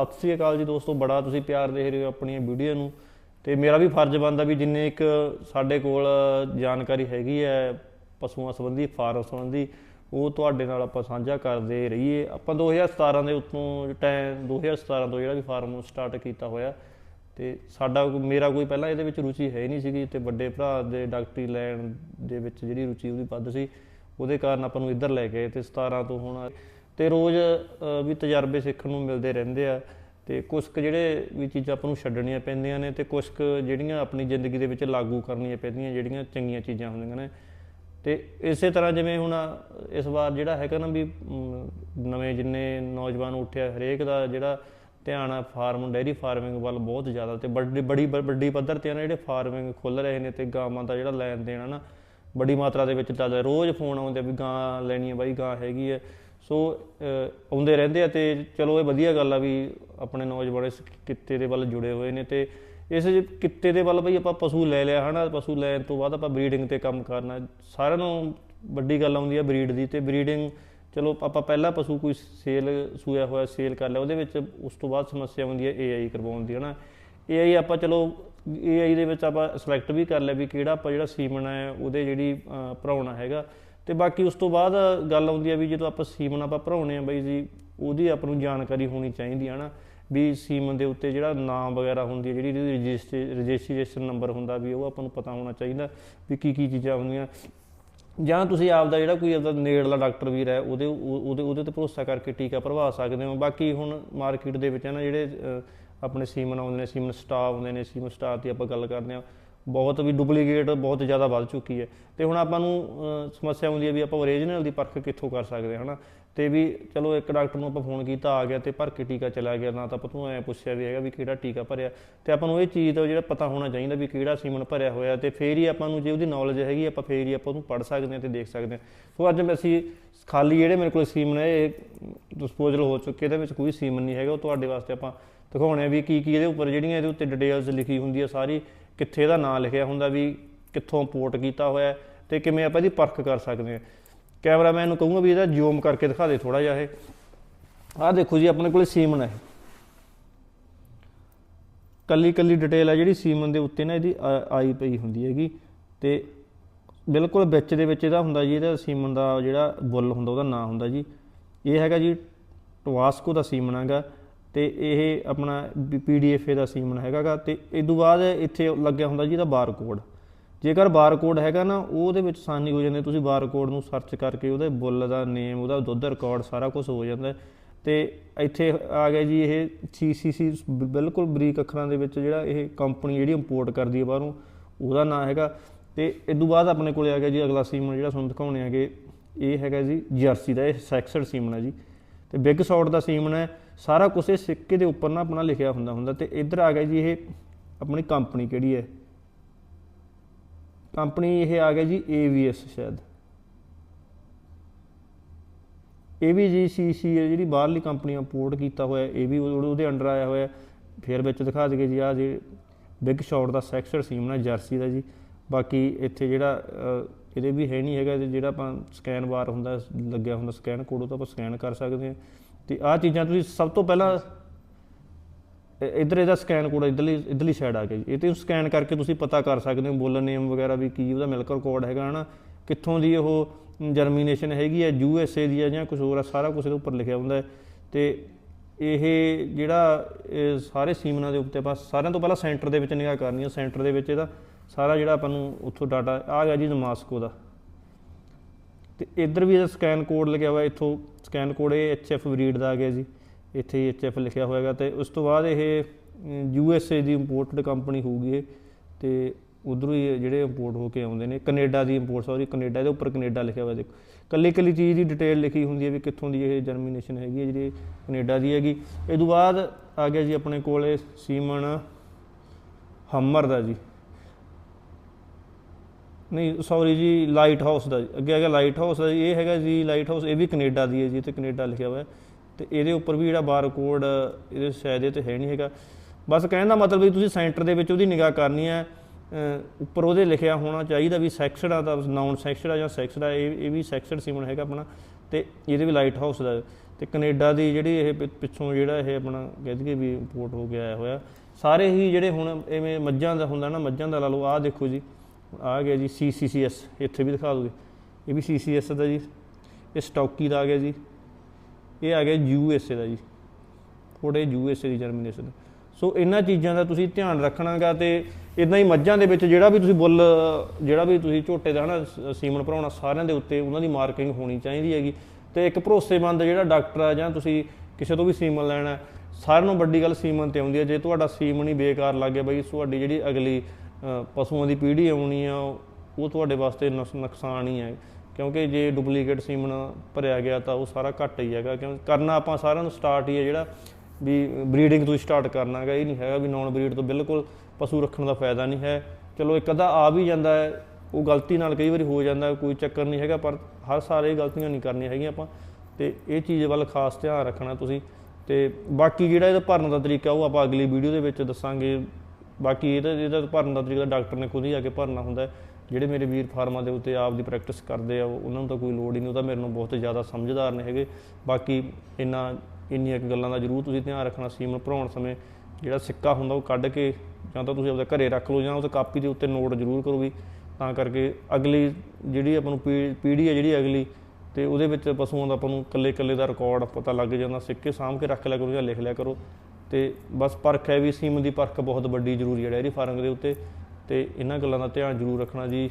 ਸਤਿ ਸ੍ਰੀ ਅਕਾਲ ਜੀ ਦੋਸਤੋ, ਬੜਾ ਤੁਸੀਂ ਪਿਆਰ ਦੇ ਰਹੇ ਹੋ ਆਪਣੀਆਂ ਵੀਡੀਓ ਨੂੰ। ਤੇ ਮੇਰਾ ਵੀ ਫਰਜ਼ ਬਣਦਾ ਵੀ ਜਿੰਨੇ ਇੱਕ ਸਾਡੇ ਕੋਲ ਜਾਣਕਾਰੀ ਹੈਗੀ ਹੈ, ਪਸ਼ੂਆਂ ਸੰਬੰਧੀ, ਫਾਰਮ ਸੰਬੰਧੀ, ਉਹ ਤੁਹਾਡੇ ਨਾਲ ਆਪਾਂ ਸਾਂਝਾ ਕਰਦੇ ਰਹੀਏ। ਆਪਾਂ 2017 ਦੇ ਉੱਤੋਂ ਟਾਈਮ 2017 ਤੋਂ ਜਿਹੜਾ ਵੀ ਫਾਰਮ ਸਟਾਰਟ ਕੀਤਾ ਹੋਇਆ, ਤੇ ਸਾਡਾ ਮੇਰਾ ਕੋਈ ਪਹਿਲਾਂ ਇਹਦੇ ਵਿੱਚ ਰੁਚੀ ਹੈ ਹੀ ਨਹੀਂ ਸੀਗੀ, ਤੇ ਵੱਡੇ ਭਰਾ ਦੇ ਡਾਕਟਰੀ ਲੈਣ ਦੇ ਵਿੱਚ ਜਿਹੜੀ ਰੁਚੀ ਉਹਦੀ ਵੱਧ ਸੀ, ਉਹਦੇ ਕਾਰਨ ਆਪਾਂ ਨੂੰ ਇੱਧਰ ਲੈ ਗਏ, ਤੇ 17 ਤੋਂ ਹੁਣ ਤੇ ਰੋਜ਼ ਵੀ ਤਜਰਬੇ ਸਿੱਖਣ ਨੂੰ ਮਿਲਦੇ ਰਹਿੰਦੇ ਆ ਤੇ ਕੁਝ ਕੁ ਜਿਹੜੇ ਵੀ ਚੀਜ਼ਾਂ ਆਪਾਂ ਨੂੰ ਛੱਡਣੀਆਂ ਪੈਂਦੀਆਂ ਨੇ ਤੇ ਕੁਝ ਕੁ ਜਿਹੜੀਆਂ ਆਪਣੀ ਜ਼ਿੰਦਗੀ ਦੇ ਵਿੱਚ ਲਾਗੂ ਕਰਨੀਆਂ ਪੈਂਦੀਆਂ ਜਿਹੜੀਆਂ ਚੰਗੀਆਂ ਚੀਜ਼ਾਂ ਹੁੰਦੀਆਂ ਨੇ। ਤੇ ਇਸੇ ਤਰ੍ਹਾਂ ਜਿਵੇਂ ਹੁਣ ਇਸ ਵਾਰ ਜਿਹੜਾ ਹੈਗਾ ਨਾ ਵੀ ਨਵੇਂ ਜਿੰਨੇ ਨੌਜਵਾਨ ਉੱਠਿਆ ਹਰੇਕ ਦਾ ਜਿਹੜਾ ਧਿਆਨ ਆ, ਫਾਰਮ ਡੈਰੀ ਫਾਰਮਿੰਗ ਵੱਲ ਬਹੁਤ ਜ਼ਿਆਦਾ ਤੇ ਬੜੀ ਬੜੀ ਵੱਡੀ ਪੱਧਰ ਤੇ ਨਾ ਜਿਹੜੇ ਫਾਰਮਿੰਗ ਖੁੱਲ ਰਹੇ ਨੇ ਤੇ ਗਾਵਾਂ ਦਾ ਜਿਹੜਾ ਲੈਣ ਦੇਣ ਆ ਨਾ, ਬੜੀ ਮਾਤਰਾ ਦੇ ਵਿੱਚ ਚੱਲ ਰਿਹਾ। ਰੋਜ਼ ਫੋਨ ਆਉਂਦੇ ਆ ਵੀ ਗਾਂ ਲੈਣੀ ਹੈ ਬਾਈ, ਗਾਂ ਹੈਗੀ ਹੈ ਸੋ ਆਉਂਦੇ ਰਹਿੰਦੇ ਆ ਤੇ ਚਲੋ ਇਹ ਵਧੀਆ ਗੱਲ ਆ ਵੀ ਆਪਣੇ ਨੌਜਵਾਨ ਇਸ ਕਿੱਤੇ ਦੇ ਵੱਲ ਜੁੜੇ ਹੋਏ ਨੇ ਤੇ ਇਸ ਕਿੱਤੇ ਦੇ ਵੱਲ ਬਈ ਆਪਾਂ ਪਸ਼ੂ ਲੈ ਲਿਆ, ਹਨਾ? ਪਸ਼ੂ ਲੈਣ ਤੋਂ ਬਾਅਦ ਆਪਾਂ ਬਰੀਡਿੰਗ ਤੇ ਕੰਮ ਕਰਨਾ। ਸਾਰਿਆਂ ਨੂੰ ਵੱਡੀ ਗੱਲ ਆਉਂਦੀ ਹੈ ਬਰੀਡ ਦੀ ਤੇ ਬਰੀਡਿੰਗ, ਚਲੋ ਆਪਾਂ ਪਹਿਲਾ ਪਸ਼ੂ ਕੋਈ ਸੇਲ ਸੂਇਆ ਹੋਇਆ ਸੇਲ ਕਰ ਲਿਆ, ਉਹਦੇ ਵਿੱਚ ਉਸ ਤੋਂ ਬਾਅਦ ਸਮੱਸਿਆ ਹੁੰਦੀ ਹੈ ਏਆਈ ਕਰਵਾਉਣ ਦੀ, ਹਨਾ? ਏਆਈ ਆਪਾਂ ਚਲੋ ਏਆਈ ਦੇ ਵਿੱਚ ਆਪਾਂ ਸਿਲੈਕਟ ਵੀ ਕਰ ਲਿਆ ਵੀ ਕਿਹੜਾ ਆਪਾਂ ਜਿਹੜਾ ਸੀਮਨ ਹੈ ਉਹਦੇ ਜਿਹੜੀ ਭਰਾਉਣਾ ਹੈਗਾ। ਤੇ ਬਾਕੀ ਉਸ ਤੋਂ ਬਾਅਦ ਗੱਲ ਆਉਂਦੀ ਹੈ ਵੀ ਜਦੋਂ ਆਪਾਂ ਸੀਮਨ ਆਪਾਂ ਭਰਾਉਣੇ ਆ ਬਾਈ ਜੀ, ਉਹਦੀ ਆਪਾਂ ਨੂੰ ਜਾਣਕਾਰੀ ਹੋਣੀ ਚਾਹੀਦੀ ਹੈ ਨਾ, ਵੀ ਸੀਮਨ ਦੇ ਉੱਤੇ ਜਿਹੜਾ ਨਾਮ ਵਗੈਰਾ ਹੁੰਦੀ ਹੈ ਜਿਹੜੀ ਰਜਿਸਟਰ, ਰਜਿਸਟ੍ਰੇਸ਼ਨ ਨੰਬਰ ਹੁੰਦਾ ਵੀ ਉਹ ਆਪਾਂ ਨੂੰ ਪਤਾ ਹੋਣਾ ਚਾਹੀਦਾ ਵੀ ਕੀ ਕੀ ਚੀਜ਼ਾਂ ਹੁੰਦੀਆਂ। ਜਾਂ ਤੁਸੀਂ ਆਪਦਾ ਜਿਹੜਾ ਕੋਈ ਆਪਦਾ ਨੇੜਲਾ ਡਾਕਟਰ ਵੀਰ ਹੈ, ਉਹਦੇ ਉਹ- ਉਹਦੇ ਉਹਦੇ ਤੇ ਭਰੋਸਾ ਕਰਕੇ ਟੀਕਾ ਭਰਵਾ ਸਕਦੇ ਹੋ। ਬਾਕੀ ਹੁਣ ਮਾਰਕੀਟ ਦੇ ਵਿੱਚ ਹੈ ਨਾ ਜਿਹੜੇ ਆਪਣੇ ਸੀਮਨ ਆਉਂਦੇ ਨੇ, ਸੀਮਨ ਸਟਾਫ ਆਉਂਦੇ ਨੇ, ਸੀਮਨ ਸਟਾਫ ਦੀ ਆਪਾਂ ਗੱਲ ਕਰਦੇ ਹਾਂ ਬਹੁਤ ਵੀ ਡੁਪਲੀਕੇਟ ਬਹੁਤ ਜ਼ਿਆਦਾ ਵੱਧ ਚੁੱਕੀ ਹੈ। ਤੇ ਹੁਣ ਆਪਾਂ ਨੂੰ ਸਮੱਸਿਆ ਆਉਂਦੀ ਹੈ ਵੀ ਆਪਾਂ ਓਰੀਜਨਲ ਦੀ ਪਰਖ ਕਿੱਥੋਂ ਕਰ ਸਕਦੇ ਹਾਂ, ਹਨਾ? ਤੇ ਵੀ ਚਲੋ ਇੱਕ ਡਾਕਟਰ ਨੂੰ ਆਪਾਂ ਫੋਨ ਕੀਤਾ, ਆ ਗਿਆ ਤੇ ਭਰ ਕੇ ਟੀਕਾ ਚਲਾ ਗਿਆ, ਨਾ ਤਾਂ ਆਪਾਂ ਤੋਂ ਐ ਪੁੱਛਿਆ ਵੀ ਹੈਗਾ ਵੀ ਕਿਹੜਾ ਟੀਕਾ ਭਰਿਆ। ਤੇ ਆਪਾਂ ਨੂੰ ਇਹ ਚੀਜ਼ ਦਾ ਜਿਹੜਾ ਪਤਾ ਹੋਣਾ ਚਾਹੀਦਾ ਵੀ ਕਿਹੜਾ ਸੀਮਨ ਭਰਿਆ ਹੋਇਆ ਤੇ ਫੇਰ ਹੀ ਆਪਾਂ ਨੂੰ ਜੇ ਉਹਦੀ ਨੌਲੇਜ ਹੈਗੀ, ਆਪਾਂ ਫੇਰ ਹੀ ਆਪਾਂ ਉਹਨੂੰ ਪੜ੍ਹ ਸਕਦੇ ਹਾਂ ਤੇ ਦੇਖ ਸਕਦੇ ਹਾਂ। ਸੋ ਅੱਜ ਮੈਂ ਅਸੀਂ ਖਾਲੀ ਜਿਹੜੇ ਮੇਰੇ ਕੋਲ ਸੀਮਨ ਹੈ, ਇਹ ਡਿਸਪੋਜ਼ਲ ਹੋ ਚੁੱਕੇ, ਇਹਦੇ ਵਿੱਚ ਕੋਈ ਸੀਮਨ ਨਹੀਂ ਹੈਗਾ, ਉਹ ਤੁਹਾਡੇ ਵਾਸਤੇ ਆਪਾਂ ਦਿਖਾਉਣੇ ਆ ਵੀ ਕੀ ਕੀ ਇਹਦੇ ਉੱਪਰ ਜਿਹੜੀਆਂ ਇਹਦੇ ਉੱਤੇ ਡਿਟੇਲਸ ਲਿਖੀ ਹੁੰਦੀ ਹੈ ਸਾਰੀ ਕਿੱਥੇ ਇਹਦਾ ਨਾਮ ਲਿਖਿਆ ਹੁੰਦਾ, ਵੀ ਕਿੱਥੋਂ ਇੰਪੋਰਟ ਕੀਤਾ ਹੋਇਆ ਹੈ ਤੇ ਕਿਵੇਂ ਆਪਾਂ ਇਹਦੀ ਪਰਖ ਕਰ ਸਕਦੇ ਹਾਂ ਕੈਮਰਾਮੈਨ ਨੂੰ ਕਹੂੰਗਾ ਵੀ ਇਹਦਾ ਜ਼ੂਮ ਕਰਕੇ ਦਿਖਾ ਦੇ ਥੋੜਾ ਜਿਹਾ ਇਹ। ਆਹ ਦੇਖੋ ਜੀ, ਆਪਣੇ ਕੋਲੇ ਸੀਮਨ ਹੈ ਕੱਲੀ ਕੱਲੀ ਡਿਟੇਲ ਹੈ ਜਿਹੜੀ ਸੀਮਨ ਦੇ ਉੱਤੇ ਨਾ ਇਹਦੀ ਆ- ਆਈ ਪਈ ਹੁੰਦੀ ਹੈਗੀ ਤੇ ਬਿਲਕੁਲ ਵਿੱਚ ਦੇ ਵਿੱਚ ਇਹਦਾ ਹੁੰਦਾ ਜੀ, ਇਹਦਾ ਸੀਮਨ ਦਾ ਜਿਹੜਾ ਬੁੱਲ ਹੁੰਦਾ, ਉਹਦਾ ਨਾਂ ਹੁੰਦਾ ਜੀ। ਇਹ ਹੈਗਾ ਜੀ ਟਵਾਸਕੋ ਦਾ ਸੀਮਨ ਹੈਗਾ। ਤੇ ਇਹ ਆਪਣਾ ਪੀਡੀਐਫ ਦਾ ਸੀਮਨ ਹੈਗਾਗਾ ਤੇ ਇਸ ਤੋਂ ਬਾਅਦ ਇੱਥੇ ਲੱਗਿਆ ਹੁੰਦਾ ਜੀ ਇਹਦਾ ਬਾਰਕੋਡ। ਜੇਕਰ ਬਾਰਕੋਡ ਹੈਗਾ ਨਾ, ਉਹਦੇ ਵਿੱਚ ਆਸਾਨੀ ਹੋ ਜਾਂਦੀ, ਤੁਸੀਂ ਬਾਰਕੋਡ ਨੂੰ ਸਰਚ ਕਰਕੇ ਉਹਦੇ ਬੁੱਲ ਦਾ ਨੇਮ, ਉਹਦਾ ਦੁੱਧ ਰਿਕਾਰਡ ਸਾਰਾ ਕੁਝ ਹੋ ਜਾਂਦਾ ਹੈ। ਤੇ ਇੱਥੇ ਆ ਗਿਆ ਜੀ ਇਹ ਸੀਸੀਸੀ ਬਿਲਕੁਲ ਬਰੀਕ ਅੱਖਰਾਂ ਦੇ ਵਿੱਚ ਜਿਹੜਾ ਇਹ ਕੰਪਨੀ ਜਿਹੜੀ ਇੰਪੋਰਟ ਕਰਦੀ ਹੈ ਬਾਹਰੋਂ, ਉਹਦਾ ਨਾਮ ਹੈਗਾ। ਤੇ ਇਸ ਤੋਂ ਬਾਅਦ ਆਪਣੇ ਕੋਲੇ ਆ ਗਿਆ ਜੀ ਅਗਲਾ ਸੀਮਨ ਜਿਹੜਾ ਤੁਹਾਨੂੰ ਦਿਖਾਉਣੇ ਹੈਗੇ, ਇਹ ਹੈਗਾ ਜੀ ਜਰਸੀ ਦਾ, ਇਹ ਸੈਕਸਡ ਸੀਮਨ ਹੈ ਜੀ। ਤੇ ਬਿਗ ਸ਼ਾਟ ਦਾ ਸੀਮਨ ਹੈ। ਸਾਰਾ ਕੁਝ ਇਹ ਸਿੱਕੇ ਦੇ ਉੱਪਰ ਨਾ ਆਪਣਾ ਲਿਖਿਆ ਹੁੰਦਾ ਹੁੰਦਾ ਤੇ ਇੱਧਰ ਆ ਗਿਆ ਜੀ ਇਹ ਆਪਣੀ ਕੰਪਨੀ ਕਿਹੜੀ ਹੈ? ਕੰਪਨੀ ਇਹ ਆ ਗਿਆ ਜੀ AVS ਸ਼ਾਇਦ। ਇਹ ਵੀ ਜੀ ਸੀਸੀ ਹੈ ਜਿਹੜੀ ਬਾਹਰਲੀ ਕੰਪਨੀ ਇੰਪੋਰਟ ਕੀਤਾ ਹੋਇਆ, ਇਹ ਵੀ ਉਹਦੇ ਅੰਡਰ ਆਇਆ ਹੋਇਆ। ਫਿਰ ਵਿੱਚ ਦਿਖਾ ਦਈਏ ਜੀ ਆ ਜੇ ਬਿਗ ਸ਼ਾਟ ਦਾ ਸੈਕਸਰ ਸੀਮ ਨਾ ਜਰਸੀ ਦਾ ਜੀ। ਬਾਕੀ ਇੱਥੇ ਜਿਹੜਾ ਇਹਦੇ ਵੀ ਹੈ ਨਹੀਂ ਹੈਗਾ, ਤੇ ਜਿਹੜਾ ਆਪਾਂ ਸਕੈਨ ਬਾਰ ਹੁੰਦਾ, ਲੱਗਿਆ ਹੁੰਦਾ ਸਕੈਨ ਕੋਡ ਉਹ ਤਾਂ ਆਪਾਂ ਸਕੈਨ ਕਰ ਸਕਦੇ ਹਾਂ। ਤੇ ਆਹ ਚੀਜ਼ਾਂ ਤੁਸੀਂ ਸਭ ਤੋਂ ਪਹਿਲਾਂ ਇੱਧਰ ਇਹਦਾ ਸਕੈਨ ਕੋਡ ਇੱਧਰਲੀ ਇੱਧਰਲੀ ਸਾਈਡ ਆ ਗਿਆ ਜੀ। ਇਹ ਤੇ ਸਕੈਨ ਕਰਕੇ ਤੁਸੀਂ ਪਤਾ ਕਰ ਸਕਦੇ ਹੋ ਬੋਲਨ ਨੇਮ ਵਗੈਰਾ ਵੀ ਕੀ ਉਹਦਾ ਮਿਲਕ ਰਿਕਾਰਡ ਹੈਗਾ ਹਨਾ? ਕਿੱਥੋਂ ਦੀ ਉਹ ਜਰਮੀਨੇਸ਼ਨ ਹੈਗੀ ਹੈ ਯੂ ਐਸ ਏ ਦੀ ਹੈ ਜਾਂ ਕੁਝ ਹੋਰ ਆ ਸਾਰਾ ਕੁਝ ਇਹਦੇ ਉੱਪਰ ਲਿਖਿਆ ਹੁੰਦਾ ਹੈ। ਤੇ ਇਹ ਜਿਹੜਾ ਸਾਰੇ ਸੀਮਨਾਂ ਦੇ ਉੱਤੇ ਆਪਾਂ ਸਾਰਿਆਂ ਤੋਂ ਪਹਿਲਾਂ ਸੈਂਟਰ ਦੇ ਵਿੱਚ ਨਿਗਾਹ ਕਰਨੀ ਹੈ ਸੈਂਟਰ ਦੇ ਵਿੱਚ ਇਹਦਾ ਸਾਰਾ ਜਿਹੜਾ ਆਪਾਂ ਨੂੰ ਉੱਥੋਂ ਡਾਟਾ ਆ ਗਿਆ ਜੀ ਨਮਾਸਕੋ ਦਾ। ਤੇ ਇੱਧਰ ਵੀ ਇਹਦਾ ਸਕੈਨ ਕੋਡ ਲਿਖਿਆ ਹੋਇਆ ਇੱਥੋਂ ਸਕੈਨ ਕੋਡ ਇਹ ਐਚਐਫ ਬਰੀਡ ਦਾ ਆ ਗਿਆ ਜੀ। ਇੱਥੇ ਐਚਐਫ ਲਿਖਿਆ ਹੋਇਆਗਾ ਤੇ ਉਸ ਤੋਂ ਬਾਅਦ ਇਹ ਯੂ ਐਸ ਏ ਦੀ ਇੰਪੋਰਟਡ ਕੰਪਨੀ ਹੋਊਗੀ ਇਹ ਤੇ ਉਧਰੋਂ ਹੀ ਜਿਹੜੇ ਇੰਪੋਰਟ ਹੋ ਕੇ ਆਉਂਦੇ ਨੇ, ਕੈਨੇਡਾ ਦੀ ਇੰਪੋਰਟ ਸੌਰੀ ਕੈਨੇਡਾ ਦੇ ਉੱਪਰ ਕੈਨੇਡਾ ਲਿਖਿਆ ਹੋਇਆ ਦੇਖੋ। ਕੱਲੀ ਕੱਲੀ ਚੀਜ਼ ਦੀ ਡਿਟੇਲ ਲਿਖੀ ਹੁੰਦੀ ਹੈ ਵੀ ਕਿੱਥੋਂ ਦੀ ਇਹ ਜਰਮੀਨੇਸ਼ਨ ਹੈਗੀ ਹੈ, ਜਿਹੜੀ ਕੈਨੇਡਾ ਦੀ ਹੈਗੀ। ਇਹ ਤੋਂ ਬਾਅਦ ਆ ਗਿਆ ਜੀ ਆਪਣੇ ਕੋਲੇ ਸੀਮਨ ਹਮਰ ਦਾ ਜੀ। ਨਹੀਂ ਸੌਰੀ ਜੀ ਲਾਈਟ ਹਾਊਸ ਦਾ ਜੀ। ਅੱਗੇ ਹੈਗਾ ਲਾਈਟ ਹਾਊਸ ਦਾ ਜੀ, ਇਹ ਹੈਗਾ ਜੀ ਲਾਈਟ ਹਾਊਸ ਇਹ ਵੀ ਕੈਨੇਡਾ ਦੀ ਹੈ ਜੀ ਤੇ ਕੈਨੇਡਾ ਲਿਖਿਆ ਹੋਇਆ। ਹੈ ਤੇ ਇਹਦੇ ਉੱਪਰ ਵੀ ਜਿਹੜਾ ਬਾਰਕੋਡ ਇਹਦੇ ਸ਼ਾਇਦ ਇਹ ਤੇ ਹੈ ਨਹੀਂ ਹੈਗਾ। ਬਸ ਕਹਿਣ ਦਾ ਮਤਲਬ ਵੀ ਤੁਸੀਂ ਸੈਂਟਰ ਦੇ ਵਿੱਚ ਉਹਦੀ ਨਿਗਾਹ ਕਰਨੀ ਹੈ। ਅਹ ਉੱਪਰ ਉਹਦੇ ਲਿਖਿਆ ਹੋਣਾ ਚਾਹੀਦਾ ਵੀ ਸੈਕਸਡ ਆ ਤਾਂ ਨਾਨ ਸੈਕਸਡ ਆ ਜਾਂ ਸੈਕਸਡ ਆ, ਇਹ ਇਹ ਵੀ ਸੈਕਸਡ ਸੀਮਨ ਹੈਗਾ ਆਪਣਾ। ਤੇ ਇਹਦੇ ਵੀ ਲਾਈਟ ਹਾਊਸ ਦਾ। ਤੇ ਕੈਨੇਡਾ ਦੀ ਜਿਹੜੀ ਇਹ ਪਿ- ਪਿੱਛੋਂ ਜਿਹੜਾ ਇਹ ਆਪਣਾ ਕਹਿ ਦਈਏ ਵੀ ਇੰਪੋਰਟ ਹੋ ਗਿਆ ਆਇਆ ਹੋਇਆ। ਸਾਰੇ ਹੀ ਜਿਹੜੇ ਹੁਣ ਐਵੇਂ ਮੱਝਾਂ ਦਾ ਹੁੰਦਾ ਨਾ, ਮੱਝਾਂ ਦਾ ਲਾ ਲਓ, ਆਹ ਦੇਖੋ ਜੀ। ਆ ਗਿਆ ਜੀ CCCS ਇੱਥੇ ਵੀ ਦਿਖਾ ਦੋਗੇ ਇਹ ਵੀ CCS ਦਾ ਜੀ। ਇਹ ਸਟੌਕੀ ਦਾ ਆ ਗਿਆ ਜੀ। ਇਹ ਆ ਗਿਆ USA ਦਾ ਜੀ। ਥੋੜੇ USA ਦੀ ਜਰਮੀਨੇਸ਼ਨ ਸੋ ਇਹਨਾਂ ਚੀਜ਼ਾਂ ਦਾ ਤੁਸੀਂ ਧਿਆਨ ਰੱਖਣਾਗਾ ਤੇ ਇਦਾਂ ਹੀ ਮੱਝਾਂ ਦੇ ਵਿੱਚ ਜਿਹੜਾ ਵੀ ਤੁਸੀਂ ਬੁੱਲ, ਜਿਹੜਾ ਵੀ ਤੁਸੀਂ ਝੋਟੇ ਦਾ ਹਨਾ ਸ- ਸੀਮਨ ਭਰਾਉਣਾ, ਸਾਰਿਆਂ ਦੇ ਉੱਤੇ ਉਹਨਾਂ ਦੀ ਮਾਰਕਿੰਗ ਹੋਣੀ ਚਾਹੀਦੀ ਹੈਗੀ। ਤੇ ਇੱਕ ਭਰੋਸੇਮੰਦ ਜਿਹੜਾ ਡਾਕਟਰ ਆ ਜਾਂ ਤੁਸੀਂ ਕਿਸੇ ਤੋਂ ਵੀ ਸੀਮਨ ਲੈਣਾ, ਸਾਰਿਆਂ ਨੂੰ ਵੱਡੀ ਗੱਲ ਸੀਮਨ ਤੇ ਆਉਂਦੀ ਹੈ ਜੇ ਤੁਹਾਡਾ ਸੀਮਨ ਹੀ ਬੇਕਾਰ ਲੱਗ ਗਿਆ ਬਈ, ਤੁਹਾਡੀ ਜਿਹੜੀ ਅਗਲੀ ਪਸ਼ੂਆਂ ਦੀ ਪੀੜ੍ਹੀ ਆਉਣੀ ਆ, ਉਹ ਤੁਹਾਡੇ ਵਾਸਤੇ ਨੁਕਸ- ਨੁਕਸਾਨ ਹੀ ਹੈ ਕਿਉਂਕਿ ਜੇ ਡੁਪਲੀਕੇਟ ਸੀਮਨ ਭਰਿਆ ਗਿਆ ਤਾਂ ਉਹ ਸਾਰਾ ਘੱਟ ਹੀ ਹੈਗਾ। ਕਿਉਂ ਕਰਨਾ ਆਪਾਂ ਸਾਰਿਆਂ ਨੂੰ ਸਟਾਰਟ ਹੀ ਹੈ ਜਿਹੜਾ ਵੀ ਬਰੀਡਿੰਗ ਤੋਂ ਸਟਾਰਟ ਕਰਨਾ ਹੈਗਾ ਇਹ ਨਹੀਂ ਹੈਗਾ ਵੀ ਨੌਨ ਬਰੀਡ ਤੋਂ ਬਿਲਕੁਲ ਪਸ਼ੂ ਰੱਖਣ ਦਾ ਫਾਇਦਾ ਨਹੀਂ ਹੈ। ਚਲੋ ਇੱਕ ਅੱਧਾ ਆ ਵੀ ਜਾਂਦਾ ਹੈ, ਉਹ ਗਲਤੀ ਨਾਲ ਕਈ ਵਾਰੀ ਹੋ ਜਾਂਦਾ ਕੋਈ ਚੱਕਰ ਨਹੀਂ ਹੈਗਾ, ਪਰ ਹਰ ਸਾਲ ਇਹ ਗਲਤੀਆਂ ਨਹੀਂ ਕਰਨੀਆਂ ਹੈਗੀਆਂ ਆਪਾਂ। ਤੇ ਇਹ ਚੀਜ਼ ਵੱਲ ਖਾਸ ਧਿਆਨ ਰੱਖਣਾ ਤੁਸੀਂ। ਤੇ ਬਾਕੀ ਜਿਹੜਾ ਇਹਦਾ ਭਰਨ ਦਾ ਤਰੀਕਾ ਉਹ ਆਪਾਂ ਅਗਲੀ ਵੀਡੀਓ ਦੇ ਵਿੱਚ ਦੱਸਾਂਗੇ। ਬਾਕੀ ਇਹਦਾ ਇਹਦਾ ਭਰਨ ਦਾ ਤਰੀਕਾ ਡਾਕਟਰ ਨੇ ਖੁਦ ਹੀ ਆ ਕੇ ਭਰਨਾ ਹੁੰਦਾ ਜਿਹੜੇ ਮੇਰੇ ਵੀਰ ਫਾਰਮਾਂ ਦੇ ਉੱਤੇ ਆਪ ਦੀ ਪ੍ਰੈਕਟਿਸ ਕਰਦੇ ਆ, ਉਹ- ਉਹਨਾਂ ਨੂੰ ਤਾਂ ਕੋਈ ਲੋੜ ਹੀ ਨਹੀਂ, ਉਹ ਤਾਂ ਮੇਰੇ ਨੂੰ ਬਹੁਤ ਜ਼ਿਆਦਾ ਸਮਝਦਾਰ ਨੇ ਹੈਗੇ। ਬਾਕੀ ਇੰਨਾ ਇੰਨੀਆਂ ਕੁ ਗੱਲਾਂ ਦਾ ਜ਼ਰੂਰ ਤੁਸੀਂ ਧਿਆਨ ਰੱਖਣਾ ਸੀਮਨ ਭਰਾਉਣ ਸਮੇਂ। ਜਿਹੜਾ ਸਿੱਕਾ ਹੁੰਦਾ ਉਹ ਕੱਢ ਕੇ ਜਾਂ ਤਾਂ ਤੁਸੀਂ ਆਪਦੇ ਘਰੇ ਰੱਖ ਲਓ ਜਾਂ ਉਸ ਕਾਪੀ ਦੇ ਉੱਤੇ ਨੋਟ ਜ਼ਰੂਰ ਕਰੋ ਵੀ ਤਾਂ ਕਰਕੇ ਅਗਲੀ ਜਿਹੜੀ ਆਪਾਂ ਨੂੰ ਪੀ- ਪੀੜ੍ਹੀ ਹੈ ਜਿਹੜੀ ਅਗਲੀ, ਤੇ ਉਹਦੇ ਵਿੱਚ ਪਸ਼ੂਆਂ ਦਾ ਆਪਾਂ ਨੂੰ ਇਕੱਲੇ ਇਕੱਲੇ ਦਾ ਰਿਕਾਰਡ ਪਤਾ ਲੱਗ ਜਾਂਦਾ। ਸਿੱਕੇ ਸਾਂਭ ਕੇ ਰੱਖ ਲਿਆ ਕਰੋ ਜਾਂ ਲਿਖ ਲਿਆ ਕਰੋ। ਤੇ ਬਸ ਪਰਖ ਹੈ ਵੀ ਸੀਮ ਦੀ ਪਰਖ ਬਹੁਤ ਵੱਡੀ ਜ਼ਰੂਰੀ ਹੈ ਡੈਰੀ ਫਾਰਮ ਦੇ ਉੱਤੇ ਤੇ ਇਹਨਾਂ ਗੱਲਾਂ ਦਾ ਧਿਆਨ ਜ਼ਰੂਰ ਰੱਖਣਾ ਜੀ।